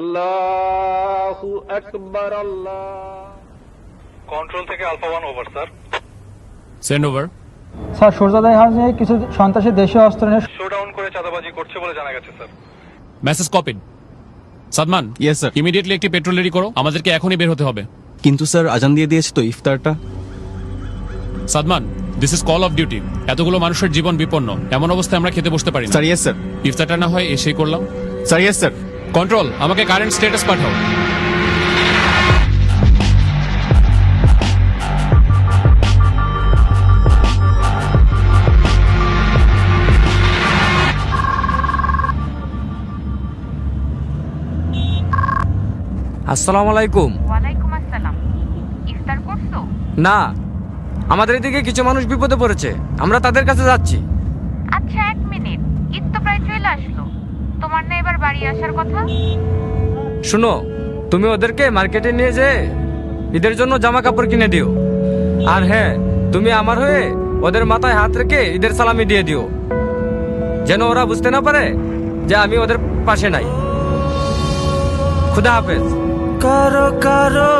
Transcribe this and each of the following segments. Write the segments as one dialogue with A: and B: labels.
A: আল্লাহু আকবার আল্লাহ।
B: কন্ট্রোল থেকে alpha one over sir
C: send over
D: sir সূর্যোদয় হাউসে কিছু সন্ত্রাসী দেশীয় অস্ত্র নিয়ে
B: শোডাউন করে চাঁদাবাজি করছে বলে জানা গেছে sir
C: message copied Sadman
E: yes sir
C: immediately একটি পেট্রোল রেডি করো। আমাদেরকে এখনই বের হতে হবে।
E: কিন্তু স্যার আজান দিয়ে দিয়েছে তো ইফতারটা?
C: Sadman this is call of duty এতগুলো মানুষের জীবন বিপন্ন। এমন অবস্থায় আমরা খেতে বসতে পারি না।
E: স্যার ইয়েস স্যার
C: ইফতারটা না হয় এসেই করলাম।
E: স্যার ইয়েস স্যার
C: কন্ট্রোল আমাকে কারেন্ট স্ট্যাটাস পাঠাও।
F: আসসালামু আলাইকুম।
G: ওয়ালাইকুম আসসালাম। ইফতার করছ?
F: না আমাদের এদিকে কিছু মানুষ বিপদে পড়েছে আমরা তাদের কাছে যাচ্ছি।
G: আচ্ছা এক মিনিট। ঈদ তো প্রায় চলে আসলো। বাড়ি আসার কথা?
F: শুনো তুমি ওদেরকে মার্কেটে নিয়ে যেয়ে ঈদের জন্য জামা কাপড় কিনে দিও। আর হ্যাঁ তুমি আমার হয়ে ওদের মাথায় হাত রেখে ঈদের সালামি দিয়ে দিও। যেন ওরা বুঝতে না পারে যে আমি ওদের পাশে নাই। খুদা হাফেজ।
H: কারও কারও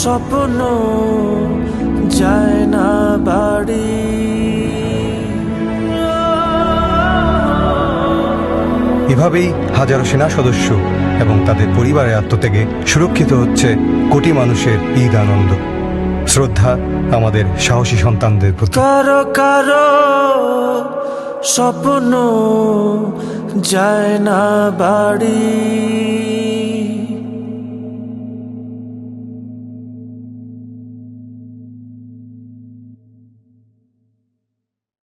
H: স্বপ্ন যায় না বাড়ি।
I: এভাবেই হাজারো সেনা সদস্য এবং তাদের পরিবারের আত্মত্যাগে সুরক্ষিত হচ্ছে কোটি মানুষের ঈদ আনন্দ। শ্রদ্ধা আমাদের সাহসী সন্তানদের প্রতি।
H: কারও কারও স্বপ্ন যায় না বাড়ি।